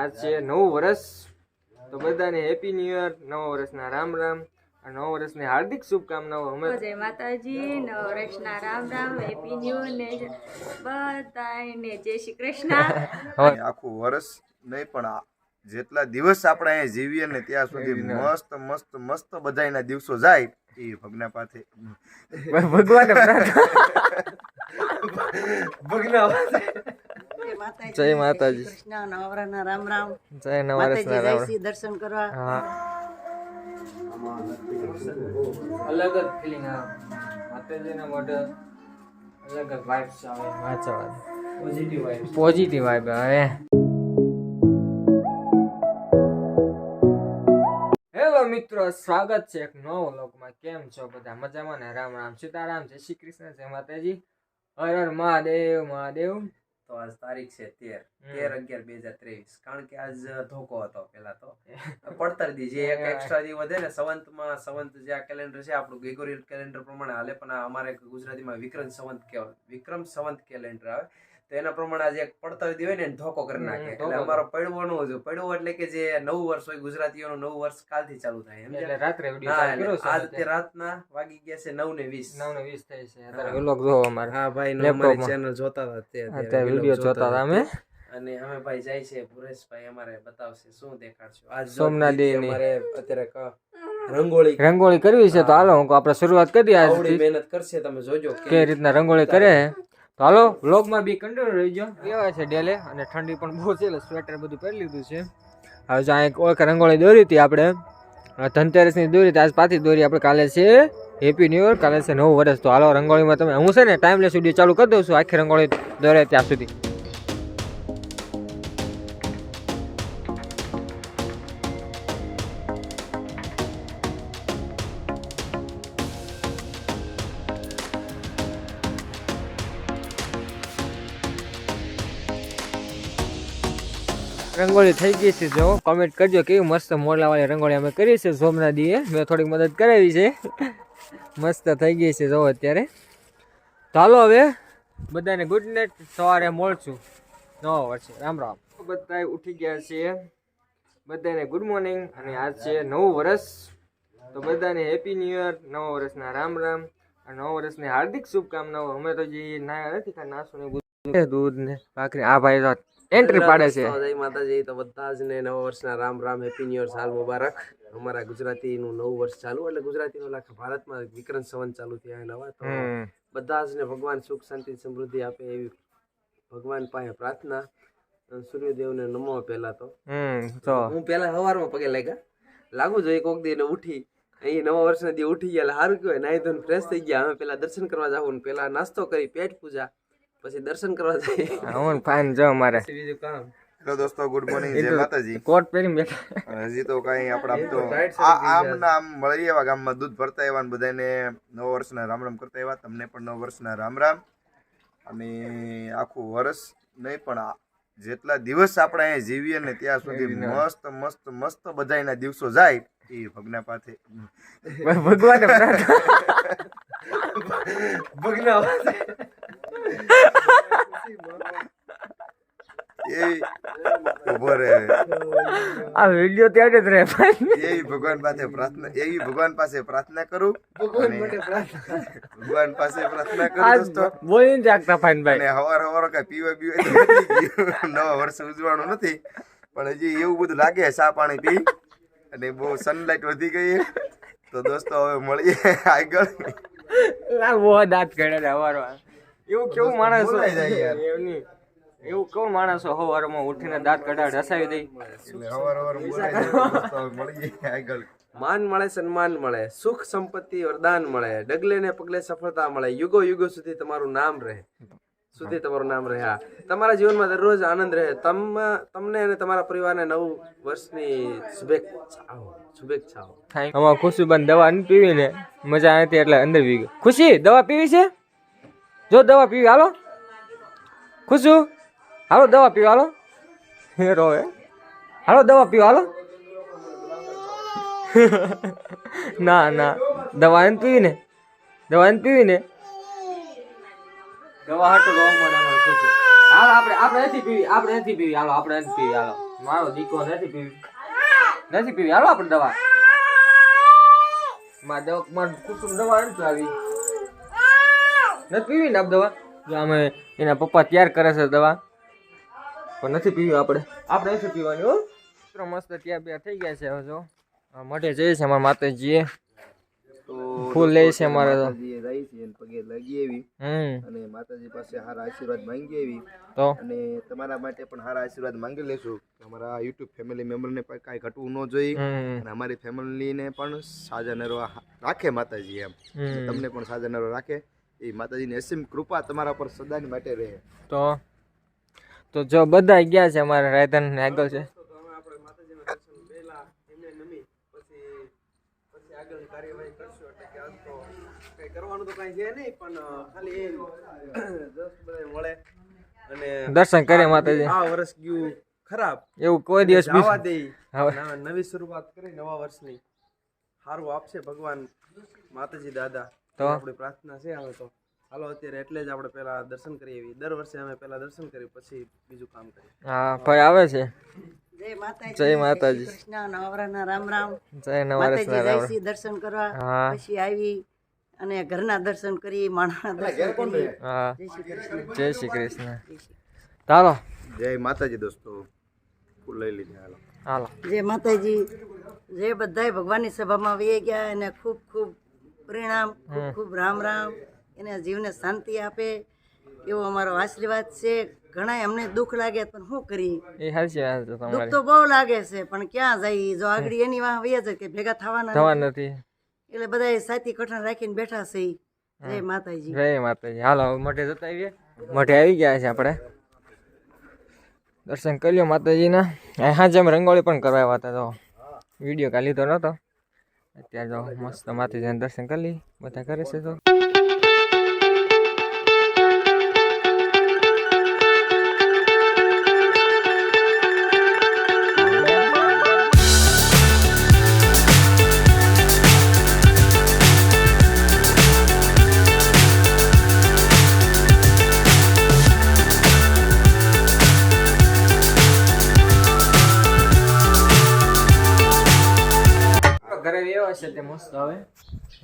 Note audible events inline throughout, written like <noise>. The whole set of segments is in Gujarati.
આજ છે નવું વર્ષ. તો બધાને હેપી ન્યુ યર નવા વર્ષના રામ રામ અને નવા વર્ષની હાર્દિક શુભકામનાઓ અમે જય માતાજી નવરેશના રામ રામ હેપી ન્યુ ને બધાને જય શ્રી કૃષ્ણ. <laughs> આખું વર્ષ નહીં પણ આ જેટલા દિવસ આપણે અહીંયા જીવીએ ને ત્યાં સુધી મસ્ત મસ્ત મસ્ત બધાના દિવસો જાય એ ભગના પાસે ભગવાન ભગના જય માતાજી કૃષ્ણ નવરાના રામ રામ. જય નવા રામ રામ. દર્શન કરવા. હા. અલગ જ ફિલિંગ આવે. માતાજીના મોઢે અલગ જ વાઇબ્સ આવે. વાંચવા પોઝિટિવ વાઇબ પોઝિટિવ વાઇબ આવે. હેલો મિત્રો સ્વાગત છે એક નવો લોકમાં કેમ છો બધા? મજામાં ને? રામ રામ. સીતારામ. જય શ્રી કૃષ્ણ. જય માતાજી. હર હર મહાદેવ મહાદેવ. તો આજ તારીખ છે તેર. તેર અગિયાર બે હજાર ત્રેવીસ. કારણ કે આજ ધોકો હતો પેલા તો. <laughs> પડતર દી. જે એક એક્સ્ટ્રા દી વધે ને સંવંતમાં સંવંત જે આ કેલેન્ડર છે આપણું ગ્રેગોરિયલ કેલેન્ડર પ્રમાણે હાલે. પણ અમારે ગુજરાતીમાં વિક્રમ સંવંત કહેવાય વિક્રમ સંવંત કેલેન્ડર આવે. તો એના પ્રમાણે આજે એક પડતર હોય ને ધોકો કરી નાખે. એટલે અમારો પડવો નો હતું પડવો એટલે કે જે નવું વર્ષ હોય ગુજરાતીઓનું નવું વર્ષ કાલથી ચાલુ થાય એટલે રાત્રે આજ તે રાતના વાગી ગયા છે નવ ને વીસ. નવ ને વીસ થાય છે. અત્યારે વ્લોગ જોવો અમારે. હા ભાઈ લેપટોપમાં. ચેનલ જોતા હતા તે અત્યારે વીડિયો જોતા હતા અમે. અને અમે ભાઈ જાય છે પુરેશભાઈ અમારે બતાવશે શું દેખાડશો? આજ જો સોમનાથ દીદી અમારે અત્યારે રંગોળી. રંગોળી કરવી છે તો હાલો હું આપણે શરૂઆત કરીએ આજ મહેનત કરશે તમે જોજો કે રીતના રંગોળી કરે? તો હાલો. બ્લોગમાં બી કન્ટિન્યુ રહીજો કેવાય છે ડેલે અને ઠંડી પણ બહુ છે એટલે સ્વેટર બધું પહેરી લીધું છે. હવે જો એક ઓળખ રંગોળી દોરી હતી આપણે. ધનતેરસની દોરી આજ પાછી દોરી આપણે કાલે છે. હેપી ન્યુ યર કાલે છે નવું વર્ષ. તો હાલો રંગોળીમાં તમે હું છે ને ટાઈમલેસ વીડિયો ચાલુ કરી દઉં છું. આખી રંગોળી દોરે ત્યાં સુધી. રંગોળી થઈ ગઈ છે જો કોમેન્ટ કરજો કેવી મસ્ત મોરલાવાળી રંગોળી અમે કરી છે સોમના દીએ મેં થોડીક મદદ કરાવી છે મસ્ત થઈ ગઈ છે જો અત્યારે ચાલો હવે બધાને ગુડ નાઇટ સવારે મળશું નવા વર્ષે રામ રામ બધા ઉઠી ગયા છીએ બધાને ગુડ મોર્નિંગ અને આજ છે નવું વર્ષ તો બધાને હેપી ન્યુ યર નવા વર્ષના રામ રામ અને નવા વર્ષની હાર્દિક શુભકામનાઓ અમે તો જે નાયા નથી નાસ્તો ને દૂધ ને ભાખરી આ ભાઈ એન્ટ્રી પાડે છે. જય માતાજી. તો બધા જ ને નવા વર્ષના Ram Ram happy new year સાલ મુબારક. અમારા ગુજરાતીનું નવું વર્ષ ચાલુ એટલે ગુજરાતીનું ભારત ભારતમાં વિક્રમ સંવંત ચાલુ થયા નવા તો બધા જ ને ભગવાન સુખ શાંતિ સમૃદ્ધિ આપે એવી ભગવાન પાસે પ્રાર્થના. સૂર્યદેવને નમો પહેલા તો. હું પેલા સવારમાં પગે લાગ્યા. લાગુ જોઈએ કોક દી ઉઠી. અહીં નવા વર્ષના દી ઉઠી ગયા સારું કહેવાય. નાહી ધોઈને ફ્રેશ થઈ ગયા. અમે પેલા દર્શન કરવા જાવ પેલા નાસ્તો કરી પેટ પૂજા. પછી દર્શન કરવા જઈએ. હું ફાઇન જો મારે. બીજું કામ. હેલો દોસ્તો ગુડ મોર્નિંગ જય માતાજી. કોટ પહેરીને બેઠા. હજી તો કઈ આપણે આમ તો આ આમ ના આમ મળી એવા ગામમાં દૂધ ભરતા એવા ને બધાને નવ વર્ષના રામ રામ કરતા એવા તમને પણ નવ વર્ષના રામ રામ. અને આખું વર્ષ નહીં પણ જેટલા દિવસ આપણે અહીંયા જીવીએ ને ત્યાં સુધી મસ્ત મસ્ત મસ્ત બધાના દિવસો જાય એ ભગના પાસે ભગવાન ભગના ઊભો રહે. આ વીડિયો ત્યારે જ રહે એવી ભગવાન પાસે પ્રાર્થના એવી ભગવાન પાસે પ્રાર્થના કરું? ભગવાન પાસે પ્રાર્થના કરું આજ દોસ્તો? બોલીને જાગતા ફાઇન અને હવાર હવાર કઈ પીવા પીવા. નવા વર્ષ ઉજવાનું નથી. પણ હજી એવું બધું લાગે સા પાણી પી. અને બહુ સનલાઇટ વધી ગઈ તો દોસ્તો હવે મળીએ આગળ. લાલ બહુ દાંત હવારમાં. એવું કેવું માણસ એવું કેવું માણસો હવારમાં ઉઠીને દાંત કઢાડ હસાવી આગળ. માન મળે સન્માન મળે સુખ સંપત્તિ વરદાન મળે ડગલે ને પગલે સફળતા મળે યુગો યુગો સુધી તમારું નામ રહે. સુધી તમારું નામ રહે હા. તમારા જીવનમાં દરરોજ આનંદ રહે. તમ તમને અને તમારા પરિવારને નવું વર્ષની શુભેચ્છાઓ શુભેચ્છાઓ. થાય આમાં ખુશીબન દવા પીવીને પીવી ને મજા નથી એટલે અંદર પી ગઈ ખુશી દવા પીવી છે? જો દવા પીવી હાલો. ખુશુ હાલો દવા પીવા હાલો. હે રોવે હાલો દવા પીવા હાલો. <laughs> ના ના. દવા નથી પીવી ને? દવા નથી પીવી ને? દવા હાટું ખુશી હાલો આપણે આપણે નથી પીવી આપણે નથી પીવી. હાલો આપણે નથી પીવી હાલો. મારો દીકરો નથી પીવી. નથી પીવી. હાલો આપણે દવા. માં દવા માં કુટુંબ દવા નથી આવી. નથી પીવી ને આપ દવા? જો અમે એના પપ્પા તૈયાર કરે છે દવા. પણ નથી પીવી આપણે. આપણે નથી પીવાની હો. મિત્રો મસ્ત ત્યાં બે થઈ ગયા છે હવે જો. મઢે જઈએ છે અમારા માતાજીએ. તો ફૂલ લે છે અમારે તો. રહી છે પગે લાગી એવી અને માતાજી પાસે સારા આશીર્વાદ માંગી એવી તો? અને તમારા માટે પણ સારા આશીર્વાદ માંગી લેશું. કે અમારા યુટ્યુબ ફેમિલી મેમ્બરને પણ કાંઈ ઘટવું ન જોઈએ. અને અમારી ફેમિલીને પણ સાજા નરવા રાખે માતાજી એમ. તમને પણ સાજા નરવા રાખે. એ માતાજીની અસીમ કૃપા તમારા પર સદાની માટે રહે. તો? તો જો બધા ગયા છે અમારા રાયધન ને આગળ છે. કઈ કરવાનું તો કઈ છે નહીં પણ ખાલી એ just બધાય મળે. અને દર્શન કરે માતાજી. આ વર્ષ ગયું ખરાબ. એવું કોઈ દિવસ જવા દે. નવી શરૂઆત કરી નવા વર્ષની. સારું આપશે ભગવાન માતાજી દાદા. તો? આપણી પ્રાર્થના છે હવે તો. હાલો અત્યારે એટલે જ આપણે પેલા દર્શન કરીએ એવી દર વર્ષે અમે પેલા દર્શન કરી પછી બીજું કામ કરીએ. હા ભાઈ આવે છે? જય માતાજી જય કૃષ્ણ નવરાના રામ રામ. જય નવરસ માતાજી જયશ્રી દર્શન કરવા. પછી આવી અને ઘરના દર્શન કરી માણસના દર્શન કરી હા. જય શ્રી કૃષ્ણ. જય ચાલો. જય માતાજી દોસ્તો. ફૂલ લઈ લીધા હાલો. હાલો. જય માતાજી. જે બધાય ભગવાનની સભામાં વહી ગયા એને ખૂબ ખૂબ પરિણામ ખૂબ ખૂબ રામ રામ. એના જીવને શાંતિ આપે. એવો અમારો આશીર્વાદ છે. ઘણા અમને દુઃખ લાગે પણ શું કરી? દુઃખ તો બહુ લાગે છે પણ ક્યાં જાય? જો આગળ એની વાહ વહી જાય કે ભેગા થવાના થવા નથી. એટલે બધા સાથી કઠણ રાખીને બેઠા છે. જય માતાજી. જય માતાજી. હાલો મોઢે જતા આવીએ. મોઢે આવી ગયા છે આપણે. દર્શન કરી લ્યો માતાજીના હાજે અમે રંગોળી પણ કરવા આવ્યા હતા તો. વીડિયો કાઢી તો નહોતો અત્યારે જો મસ્ત માતાજીના દર્શન કરી લઈ. બધા કરે છે તો.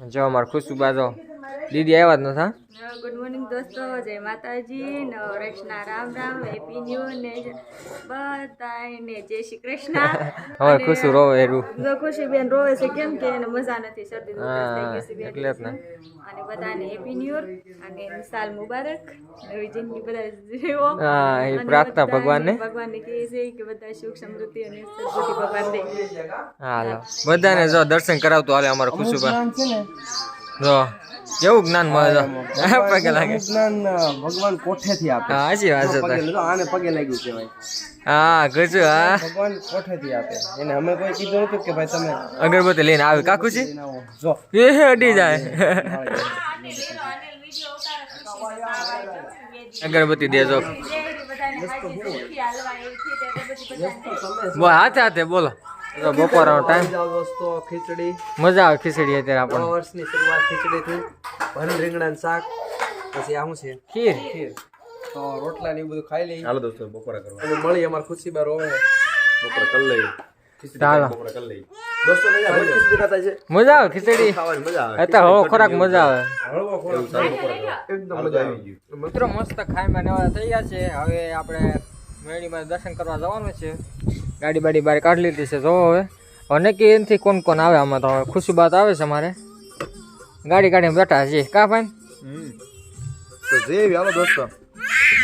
જો અમારે ખુશબા જો દીદી આવ્યા જ નથી ગુડ મોર્નિંગ દોસ્તો જય માતાજી નવરેશના રામ રામ હેપી ન્યુ ને બધાને જય શ્રી કૃષ્ણ. <laughs> હવે ખુશું રોવે એરું જો ખુશીબેન રોવે છે કેમ કે એને મજા નથી શરદી એટલે જ ને. અને બધાને હેપી ન્યુ અને સાલ મુબારક. નવી જિંદગી બધા જીવો. હા એ પ્રાર્થના ભગવાનને. ભગવાનને કહે છે કે બધા સુખ સમૃદ્ધિ અને સદબુદ્ધિ ભગવાન દે હાલો. બધાને જો દર્શન કરાવતું હાલે અમારે ખુશુબા. જો કેવું જ્ઞાન મળે તો? પગે લાગે. જ્ઞાન ભગવાન કોઠેથી આપે. હા સાચી વાત છે પગે. આને પગે લાગ્યું કહેવાય. હા ખુશુ હા. ભગવાન કોઠેથી આપે. એને અમે કોઈ કીધું હતું કે ભાઈ તમે અગરબત્તી લઈને આવે. કાકુ છે. જો. એ અડી જાય. <laughs> અગરબત્તી દેજો બો હાથે હાથે બોલો. તો બપોરનો ટાઈમ દોસ્તો ખીચડી. મજા આવે ખીચડી અત્યારે નવા આપણને. વર્ષની શરૂઆત ખીચડીથી. ભરેલ રીંગણાનું શાક. પછી આ શું છે. ખીર. ખીર. તો રોટલા ને એવું બધું ખાઈ લઈ હાલો દોસ્તો બપોરા કરવા. અને મળી અમાર ખુશીબા રોવે બપોરા કરી લઈ ચાલો બપોરા કરી લઈ દોસ્તો ને અહીંયા ખીચડી ખાતા છે મજા આવે ખીચડી? મજા અત્યારે હળવો ખોરાક મજા આવે. હળવો ખોરાક. એકદમ હાલો મજા આવી. આવે ગયું. મિત્રો મસ્ત ખાઈમાં નવા થઈ ગયા છે. હવે આપણે મેળીમાં દર્શન કરવા જવાનું છે. ગાડી બાડી બહાર કાઢી લીધી છે. જોવો હવે. હવે નક્કી એનાથી કોણ કોણ આવે આમાં તો હવે ખુશી બાત આવે છે અમારે. ગાડી કાઢીને બેઠા છીએ. કા ભાઈ? તો જે હાલો દોસ્તો.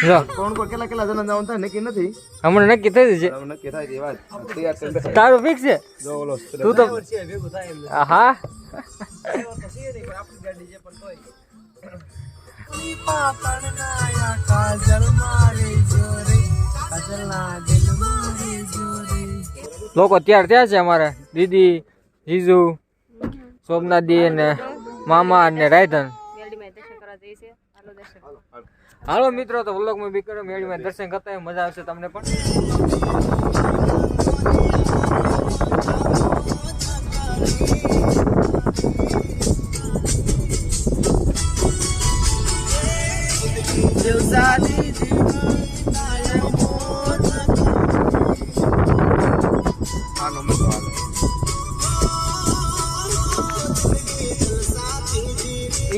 જો. કોણ કોણ કેટલા કેટલા જણા જવાનું થાય નક્કી નથી? હમણાં નક્કી થઈ જશે. હવે નક્કી થાય તે વાત. તૈયાર થઈને બેઠા. તારું ફિક્સ છે? જો ઓલો તું તો હા? લોકો તૈયાર થયા છે અમારે. દીદી, જીજુ, સોમનાથજી ને મામા અને રાયધન. હાલો મિત્રો, તો વ્લોગમાં બી કરો મેળીમાં દર્શન કરતા મજા આવશે તમને પણ.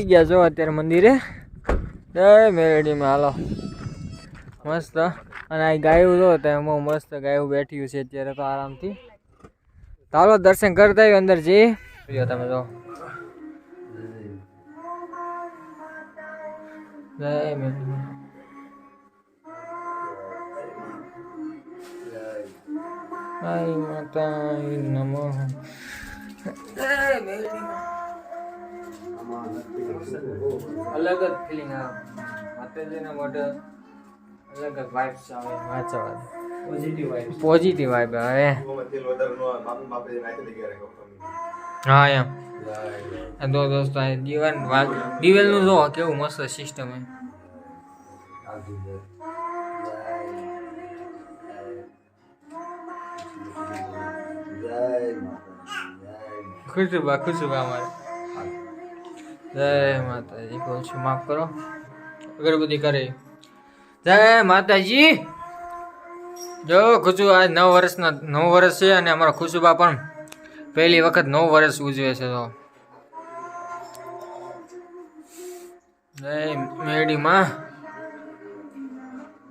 ગયા જો અત્યારે મંદિરે. જય મેરડીમાં, હાલો. મસ્ત. અને આ ગાયું તો બહુ મસ્ત ગાયું બેઠ્યું છે અત્યારે તો આરામથી. ચાલો દર્શન કરતા આવ્યું અંદર જઈ જો તમે જો. જય આઈ માતા નમઃ. જય મેરડીમાં. અલગ જ ફિલિંગ આવે. માતાજીના માટે અલગ જ વાઇબ્સ આવે. વાંચવા પોઝિટિવ વાઇબ્સ પોઝિટિવ વાઇબ આવે. હા એમ. તો દો દોસ્તો દિવાલ દિવેલનું જો કેવું મસ્ત સિસ્ટમ હે. ખુશુબા ખુશુબા અમારે. જય માતાજી કહું છું માફ કરો. અગરબત્તી કરે. જય માતાજી. જો ખુશુ આજ નવ વર્ષના નવ વર્ષ છે અને અમારા ખુશુબા પણ પહેલી વખત નવ વર્ષ ઉજવે છે તો. જય મેડીમાં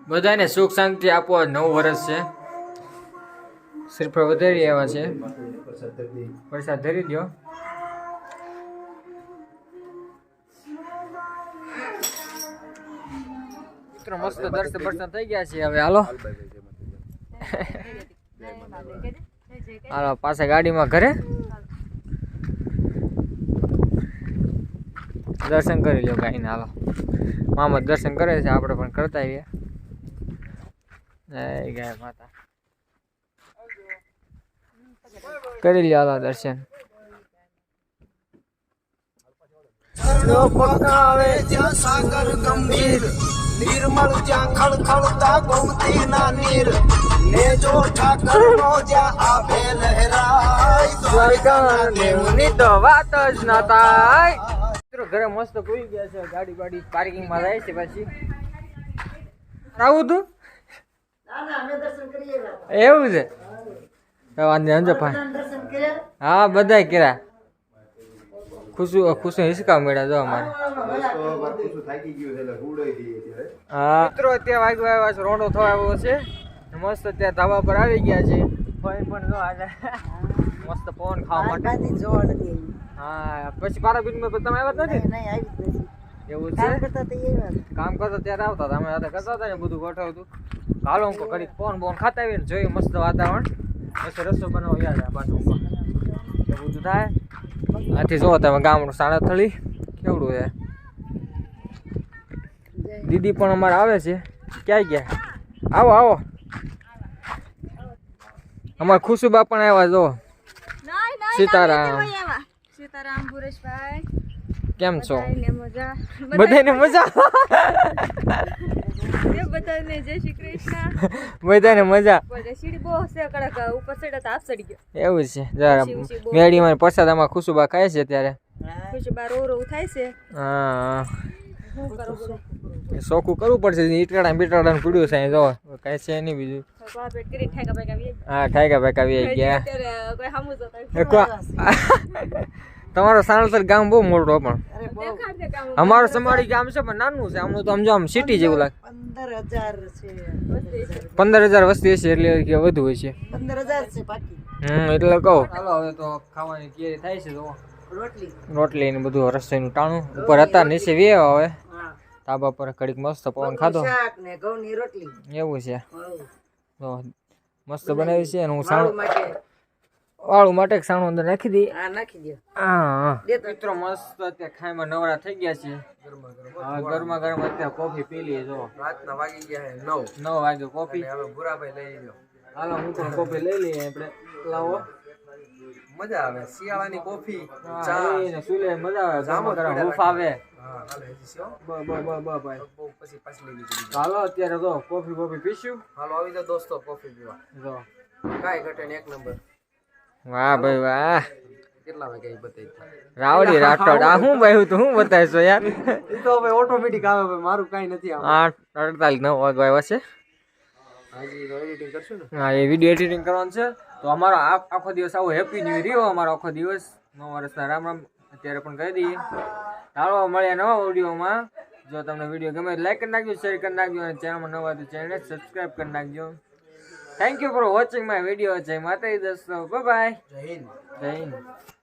બધાને સુખ શાંતિ આપો નવ વર્ષ છે. શ્રીફળ વધારી આવ્યા છે. વરસાદ ધરી. દો મિત્રો મસ્ત દર્શન દર્શન થઈ ગયા છે હવે હાલો. હાલો પાછા ગાડીમાં ઘરે. દર્શન કરી લો ગાઈને હાલો. મામા દર્શન કરે છે આપણે પણ કરતા આવીએ. જય ગાય માતા. કરી લ્યો હાલો દર્શન. પકાવે જ્યાં સાગર ગંભીર. નિર્મળ જ્યાં ખળખળતા ગોમતી ના નીર ને જો ઠાકર નો જ્યાં આપે લહેરાય દ્વારકા ની તો વાત જ ના થાય. મિત્રો ઘરે મસ્ત કોઈ ગયા છે ગાડી બાડી પાર્કિંગમાં જાય છે પછી. આવું તું? ના ના અમે દર્શન કરીએ એવા. છે? વાંધો નહીં, સમજો ભાઈ. બધાને દર્શન કર્યા. હા બધાય કર્યા. ખુશુ ખુશુ હિસકા મળ્યા જો અમારે. હા. મિત્રો અત્યારે વાગ્યો આવ્યા છે રોંડો થવા આવ્યો છે. મસ્ત અત્યારે ધાબા પર આવી ગયા છે. કોઈ પણ જો આજે મસ્ત પવન ખાવા માટે. જોવા નથી હા પછી પારાબીનમાં તમે આવ્યા જ નથી? નહીં આવી જ નથી. એવું કામ છે કરતા તો એવા જ. કામ કરતા ત્યારે આવતા હતા. અમે કરતા હતા ને બધું ગોઠવતું. હાલો હું કરી ફોન બોન ખાતા આવીને જોયું મસ્ત વાતાવરણ. પછી રસ્તો બનાવો યાદ આ પાછું એવું બધું થાય. આથી જો તમે ગામડું સાણાથળી કેવડું છે? દીદી પણ અમારે આવે છે. ક્યાં ગયા? આવો આવો. અમારે ખુશુબા પણ આવ્યા જો. સીતારામ. સીતારામ ભુરેશભાઈ. કેમ છો? બધાને મજા? બધાને જય શ્રી કૃષ્ણ. <laughs> બધાને મજા. સીડી બહુ છે કડક ઉપર ચડ્યો તો હાફ ચડી ગયો. એવું છે. જરા મેળીમાં પ્રસાદ આમાં ખુશુબા ખાય છે ત્યારે ખુશ બાર રો થાય છે. હા. સોખું કરવું પડશે. ઈટકાડા બીટકાડા પીડ્યું છે જો. કઈ છે નહીં બીજું. ઠેકા હા ઠાયકા ભાઈ આવી ગયા. <laughs> તમારો સાણસર ગામ બહુ મોટો પણ. અમારું સમાડી ગામ છે પણ નાનું છે. આમનું તો આમ જો આમ સિટી જેવું લાગે. પંદર હજાર છે. પંદર હજાર વસ્તી હશે એટલે કે વધુ હોય છે. પંદર હજાર છે બાકી. હમ એટલે કહો. ચાલો હવે તો ખાવાની તૈયારી થાય છે તો રોટલી. રોટલી ને બધું રસોઈનું ટાણું. ઉપર હતા નીચે વે હવે. હા. ધાબા પર કડીક મસ્ત પવન ખાધો. શાક ને ઘઉંની રોટલી. એવું છે. તો મસ્ત બનાવી છે અને હું સાણું માટે વાળું માટે સાણું અંદર નાખી દઈએ. આ નાખી દો. હા દે તો. મિત્રો મસ્ત અત્યારે ખાઈમાં નવરા થઈ ગયા છે. હા ગરમા ગરમ અત્યારે કોફી પી લઈએ જો. રાતના વાગી ગયા છે નવ. નવ વાગે કોફી. હવે ભૂરાભાઈ લઈ લો હાલો હું પણ કોફી લઈ લઈએ આપણે. લાવો. મજા આવે. શિયાળાની કોફી ચા. એને સુલે મજા આવે. જામો ગરમા ગરમ આવે. હાલો હજી છે હો. બ બ બ બ ભાઈ. બહુ પછી પાછી લઈ લીધી. તો હાલો અત્યારે તો કોફી કોફી પીશું. હાલો આવી જાઓ દોસ્તો કોફી પીવા. જો. કાંઈ ઘટે એક નંબર. વાહ ભાઈ વાહ. કેટલા વાગે બતાવી રાવડી <laughs> રાઠોડ. આ હું ભાઈ તું હું બતાવીશો યાર? એ તો હવે ઓટોમેટિક આવે ભાઈ મારું કાંઈ નથી આવે આઠ અડતાલીસ નવ આવ્યા છે. ને? હા એ વીડિયો એડિટિંગ કરવાનું છે. તો અમારો આ આખો દિવસ આવો હેપી ન્યુ રહ્યો અમારો આખો દિવસ. નવ વર્ષના રામ રામ. અત્યારે પણ કહી દઈએ. ચાલો મળ્યા નવા ઓડિયોમાં જો તમને વીડિયો ગમે લાઈક કરી નાખજો શેર કરી નાખજો અને ચેનલમાં નવા તો ચેનલને સબસ્ક્રાઈબ કરી નાખજો. Thank you for watching my video જય માતાજી દોસ્તો બાય જય હિન્દ જય હિન્દ